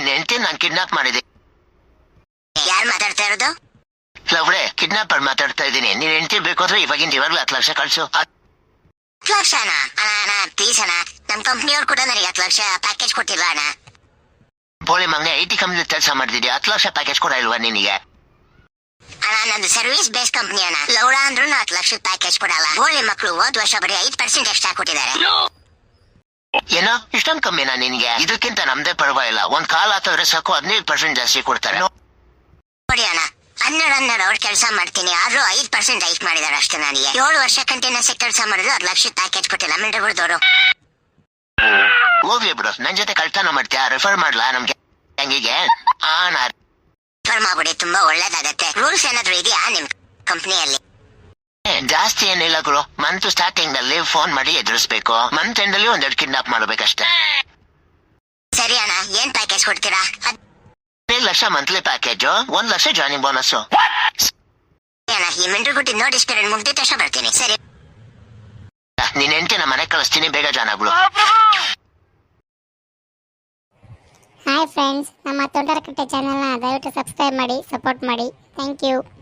ನಿನ್ ಹೆಂಡತಿ ನಾನ್ ಕಿಡ್ನಾಪ್ ಮಾಡಿದೆ. ಯಾರು ಮಾತಾಡ್ತಾ ಇರೋದು? ಲವ್ರೆ ಕಿಡ್ನಾಪರ್ ಮಾತಾಡ್ತಾ ಇದ್ದೀನಿ. ನೀನ್ ಹೆಂಡತಿ ಬೇಕು ಅಂದ್ರೆ ಇವಾಗಿಂದ ಇವಾಗ್ಲೂ ಹತ್ತು ಲಕ್ಷ ಕಳ್ಸು. ಹತ್- ಹತ್ತು ಲಕ್ಷ ಅಣ್ಣ ಅಣ್ಣ ಅಣ್ಣ ಪ್ಲೀಸ್ ಅಣ್ಣ. ನಮ್ ಕಂಪ್ನಿಯವ್ರು ಕೂಡ ನನಗೆ ಹತ್ತು ಲಕ್ಷ ಪ್ಯಾಕೇಜ್ ಕೊಟ್ಟಿಲ್ಲ ಅಣ್ಣ? ಬೋಳಿ ಮಗನೆ ಐ ಟಿ ಕಂಪ್ನಿ ಕೆಲಸ ಮಾಡ್ತಿದ್ಯಾ? ಹತ್ತು ಲಕ್ಷ ಪ್ಯಾಕೇಜ್ ಕೂಡ ಇಲ್ವಾ ನಿನಗೆ? ಅಣ್ಣ ನಂದು ಸರ್ವಿಸ್ ಬೇಸ್ ಕಂಪ್ನಿ ಅಣ್ಣ. ಲೌಡ ಅಂದ್ರೂ ಹತ್ತು ಲಕ್ಷ ಪ್ಯಾಕೇಜ್ ಕೊಡಲ್ಲ. ಬೋಳಿ ಮಕ್ಕಳು ಹೋದ್ ವರ್ಷ ಬರೀ ಐದು ಪರ್ಸೆಂಟ್ ಎಕ್ಸ್ಟ್ರಾ ಕೊಟ್ಟಿದ್ದಾರೆ. ಏನೋ? ಇಷ್ಟೊಂದು ಕಮ್ಮಿನಾ ನಿನ್ಗೆ. ಇದಕ್ಕಿಂತ ನಮ್ದೇ ಪರವಾಗಿಲ್ಲ ಒಂದ್ ಕಾಲ್ ಹಾಕಿದ್ರೆ ಸಾಕು ಹದಿನೈದು ಪರ್ಸೆಂಟ್ ಜಾಸ್ತಿ ಕೊಡ್ತಾರೆ. ನೋಡಿ ಅಣ್ಣ ಹನ್ನೆರಡು ಹನ್ನೆರಡು ಅವ್ರು ಕೆಲಸ ಮಾಡ್ತೀನಿ. ಆದ್ರೂ ಐದ್ ಪರ್ಸೆಂಟ್ ಹೈಕ್ ಮಾಡಿದಾರೆ ಅಷ್ಟೇ ನನಗೆ. ಏಳು ವರ್ಷ ಕಂಟಿನ್ಯೂಸ್ ಕೆಲಸ ಮಾಡಿದ್ರು ಹತ್ತು ಲಕ್ಷ ಪ್ಯಾಕೇಜ್ ಕೊಟ್ಟಿಲ್ಲ. ಮಿಂಟರ್ಗಳದವರು ಹೋಗ್ಲಿ ಬಿಡು. ನನ್ ಜೊತೆ ಕಳ್ತನ ಮಾಡ್ತೀಯ? ರೆಫರ್ ಮಾಡ್ಲಾ ನಮ್ಗೆ? ಹಂಗಿಗೆ? ಆ ನಾ ರೆಫರ್ ಮಾಡ್ಬಿಡಿ ತುಂಬಾ ಒಳ್ಳೇದಾಗತ್ತೆ. ರೂಲ್ಸ್ ಏನಾದ್ರು ಇದೆಯಾ ನಿಮ್ ಕಂಪ್ನಿಯಲ್ಲಿ ಜಾಸ್ತಿ ಏನಿಲ್ಲ ಗುರು. ಮಂತ್ ಸ್ಟಾರ್ಟಿಂಗ್ನಲ್ಲಿ ಫೋನ್ ಮಾಡಿ ಎದುರಿಸ್ಬೇಕು. ಮಂತ್ ಎಂಡ್ ಅಲ್ಲಿ ಒಂದೆರಡು ಕಿಡ್ನಾಪ್ ಮಾಡ್ಬೇಕಷ್ಟೇ. ಸರಿ ಅಣ್ಣ ಏನ್ ಪ್ಯಾಕೇಜ್ ಕೊಡ್ತೀರಾ? ಹದ್- ಹದಿನೈದು ಲಕ್ಷ ಮಂತ್ಲಿ ಪ್ಯಾಕೇಜ್ ಒಂದ್ ಲಕ್ಷ ಜಾಯ್ನಿಂಗ್ ಬೋನಸ್ ಅಣ್ಣ ಈ ಮಿಂಟರ್ಗುಟ್ಟಿ ನೋಟಿಸ್ ಪೀರಿಯಡ್ ಮುಗ್ದಿದ ತಕ್ಷಣ ಬರ್ತೀನಿ. ಸರಿ. ನಿನ್ ಹೆಂಡತಿ ನಮ್ಮ ಮನೆ ಕಳಿಸ್ತೀನಿ ಬೇಗ ಜಾಯ್ನ್ ಆಗ್ಬಿಡು. ಹಾಯ್ ಫ್ರೆಂಡ್ಸ್ ನಮ್ಮ ತೋಟರಕಟ್ಟೆ ಚಾನಲ್ನ ದಯವಿಟ್ಟು ಸಬ್ಸ್ಕ್ರೈಬ್ ಮಾಡಿ ಸಪೋರ್ಟ್ ಮಾಡಿ. Thank you